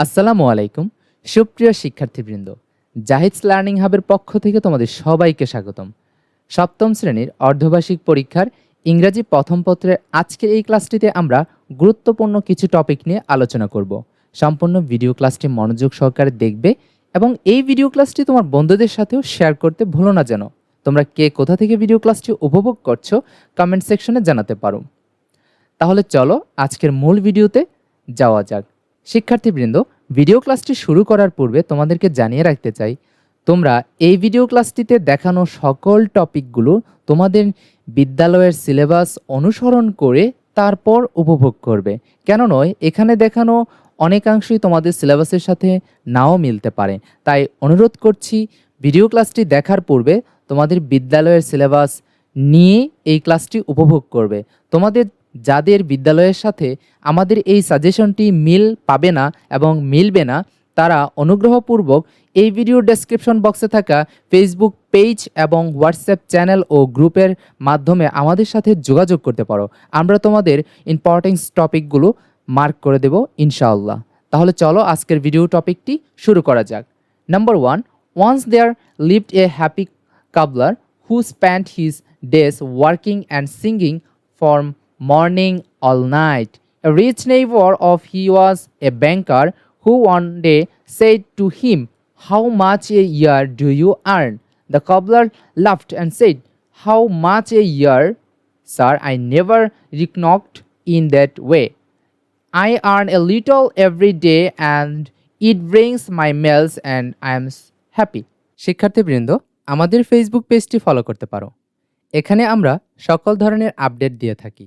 আসসালামু আলাইকুম, সুপ্রিয় শিক্ষার্থীবৃন্দ। জাহিদস লার্নিং হাবের পক্ষ থেকে তোমাদের সবাইকে স্বাগতম। সপ্তম শ্রেণির অর্ধবার্ষিক পরীক্ষার ইংরাজি প্রথম পত্রের আজকের এই ক্লাসটিতে আমরা গুরুত্বপূর্ণ কিছু টপিক নিয়ে আলোচনা করব। সম্পূর্ণ ভিডিও ক্লাসটি মনোযোগ সহকারে দেখবে এবং এই ভিডিও ক্লাসটি তোমার বন্ধুদের সাথেও শেয়ার করতে ভুলো না যেন। তোমরা কে কোথা থেকে ভিডিও ক্লাসটি উপভোগ করছ, কমেন্ট সেকশনে জানাতে পারো। তাহলে চলো আজকের মূল ভিডিওতে যাওয়া যাক। শিক্ষার্থীবৃন্দ ভিডিও ক্লাসটি শুরু করার পূর্বে তোমাদেরকে জানিয়ে রাখতে চাই, তোমরা এই ভিডিও ক্লাসটিতে দেখানো সকল টপিকগুলো তোমাদের বিদ্যালয়ের সিলেবাস অনুসরণ করে তারপর উপভোগ করবে। কেন নয়, এখানে দেখানো অনেকাংশই তোমাদের সিলেবাসের সাথে নাও মিলতে পারে। তাই অনুরোধ করছি ভিডিও ক্লাসটি দেখার পূর্বে তোমাদের বিদ্যালয়ের সিলেবাস নিয়ে এই ক্লাসটি উপভোগ করবে। তোমাদের যাদের বিদ্যালয়ের সাথে আমাদের এই সাজেশনটি মিল পাবে না এবং মিলবে না, তারা অনুগ্রহপূর্বক এই ভিডিও ডেসক্রিপশন বক্সে থাকা ফেসবুক পেজ এবং হোয়াটসঅ্যাপ চ্যানেল ও গ্রুপের মাধ্যমে আমাদের সাথে যোগাযোগ করতে পারো। আমরা তোমাদের ইম্পর্টেন্স টপিকগুলো মার্ক করে দেব ইনশাআল্লাহ। তাহলে চলো আজকের ভিডিও টপিকটি শুরু করা যাক। Number one once there lived a happy cobbler who spent his days working and singing from morning all night. A rich neighbor of he was a banker who one day said to him, How much a year do you earn? The cobbler laughed and said, How much a year? Sir, I never reckoned in that way. I earn a little every day and it brings my meals and I am happy. শিক্ষার্থীবৃন্দ আমাদের Facebook পেজটি follow করতে পারো এখানে আমরা সকল ধরনের update দিয়ে থাকি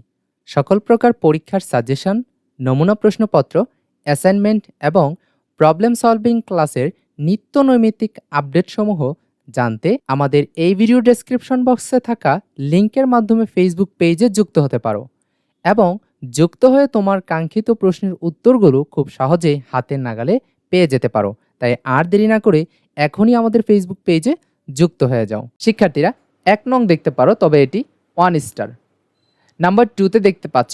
সকল প্রকার পরীক্ষার সাজেশন, নমুনা প্রশ্নপত্র অ্যাসাইনমেন্ট এবং প্রবলেম সলভিং ক্লাসের নিত্য নৈমিত্তিক আপডেটসমূহ জানতে আমাদের এই ভিডিও ডেসক্রিপশন বক্সে থাকা লিঙ্কের মাধ্যমে ফেসবুক পেজে যুক্ত হতে পারো এবং যুক্ত হয়ে তোমার কাঙ্ক্ষিত প্রশ্নের উত্তরগুলো খুব সহজেই হাতের নাগালে পেয়ে যেতে পারো। তাই আর দেরি না করে এখনই আমাদের ফেসবুক পেজে যুক্ত হয়ে যাও। শিক্ষার্থীরা, এক নং দেখতে পারো, তবে এটি ওয়ান স্টার নাম্বার টুতে দেখতে পাচ্ছ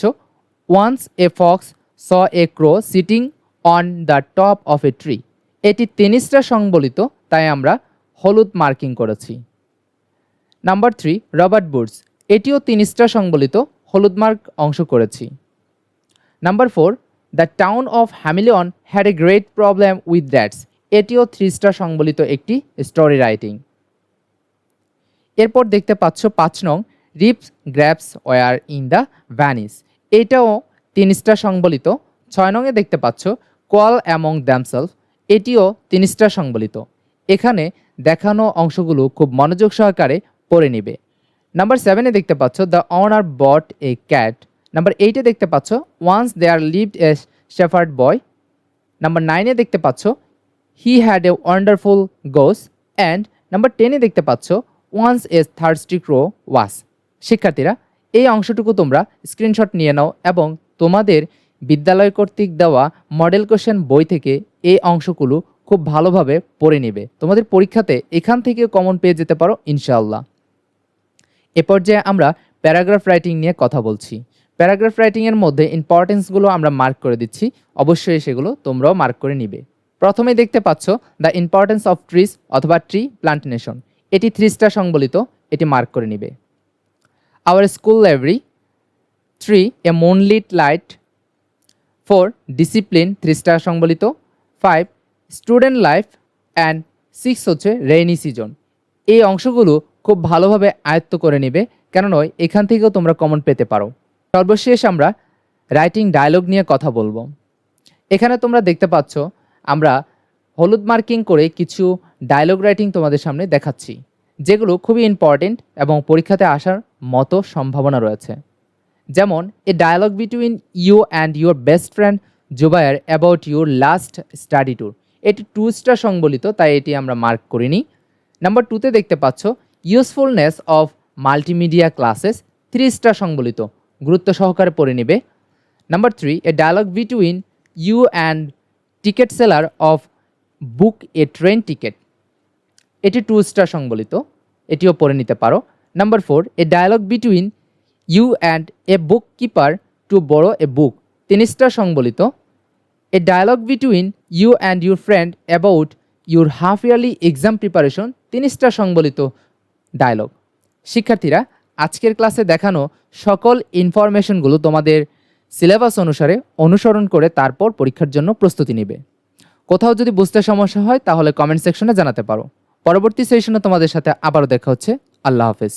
once a fox saw a crow sitting on the top of a tree এটি তিন স্টার সংবলিত, তাই আমরা হলুদ মার্কিং করেছি। নাম্বার থ্রি রবার্ট বুডস এটিও তিন স্টার সংবলিত, হলুদ মার্ক অংশ করেছি। Number four the town of Hamelin had a great problem with that's এটিও থ্রি স্টার সংবলিত একটি স্টোরি রাইটিং এরপর দেখতে পাচ্ছ পাঁচ নং rips grapes war in the vanish এটাও তিন স্টার সংবলিত। ছয় নংয়ে দেখতে পাচ্ছ কল অ্যামং দ্যামসেলফ, এটিও তিন স্টার সংবলিত। এখানে দেখানো অংশগুলো খুব মনোযোগ সহকারে পড়ে নিবে। নাম্বার সেভেনে দেখতে পাচ্ছ, the owner bought a cat. Number এইটে দেখতে পাচ্ছ, once there lived a shepherd boy. Number নাইনে দেখতে পাচ্ছ, he had a wonderful goose. And number টেনে দেখতে পাচ্ছ, ওয়ান্স এ থার্স্টি ক্রো ওয়াস। শিক্ষার্থীরা, এই অংশটুকু তোমরা স্ক্রিনশট নিয়ে নাও এবং তোমাদের বিদ্যালয় কর্তৃক দেওয়া মডেল কোশ্চেন বই থেকে এই অংশগুলো খুব ভালোভাবে পড়ে নেবে। তোমাদের পরীক্ষাতে এখান থেকে কমন পেয়ে যেতে পারো, ইনশাআল্লাহ। এ পর্যায়ে আমরা প্যারাগ্রাফ রাইটিং নিয়ে কথা বলছি। প্যারাগ্রাফ রাইটিংয়ের মধ্যে ইম্পর্টেন্সগুলো আমরা মার্ক করে দিচ্ছি, অবশ্যই সেগুলো তোমরাও মার্ক করে নিবে। প্রথমে দেখতে পাচ্ছ দ্য ইম্পর্টেন্স অফ ট্রিস অথবা ট্রি প্লান্টেশন এটি থ্রি স্টার সংবলিত, এটি মার্ক করে নিবে। Our school library three a moonlit light four discipline three star সংবলিত five student life and six হচ্ছে রেইনি সিজন এই অংশগুলো খুব ভালোভাবে আয়ত্ত করে নেবে কেন নয় এখান থেকেও তোমরা কমন পেতে পারো। সর্বশেষ আমরা রাইটিং ডায়লগ নিয়ে কথা বলব। এখানে তোমরা দেখতে পাচ্ছ, আমরা হলুদ মার্কিং করে কিছু ডায়লগ রাইটিং তোমাদের সামনে দেখাচ্ছি, যেগুলো খুবই ইম্পর্টেন্ট এবং পরীক্ষাতে আসার মতো সম্ভাবনা রয়েছে। যেমন, a dialogue between you and your best friend Zubair about your last study tour এটি টু স্টার সংবলিত, তাই এটি আমরা মার্ক করিনি। নাম্বার টুতে দেখতে পাচ্ছ usefulness of multimedia classes three star সংবলিত, গুরুত্ব সহকারে পড়ে নেবে। Number three a dialogue between you and ticket seller of book a train ticket এটি টু স্টার সংবলিত, এটিও পড়ে নিতে পারো। Number four a dialogue between you and a book keeper to borrow a book তিন সংবলিত। A dialogue between you and your friend about your half yearly exam preparation তিনিশটা সংবলিত dialogue শিক্ষার্থীরা, আজকের ক্লাসে দেখানো সকল ইনফরমেশনগুলো তোমাদের সিলেবাস অনুসারে অনুসরণ করে তারপর পরীক্ষার জন্য প্রস্তুতি নেবে। কোথাও যদি বুঝতে সমস্যা হয়, তাহলে কমেন্ট সেকশনে জানাতে পারো। পরবর্তী সেশনে তোমাদের সাথে আবারও দেখা হচ্ছে। আল্লাহ হাফেজ।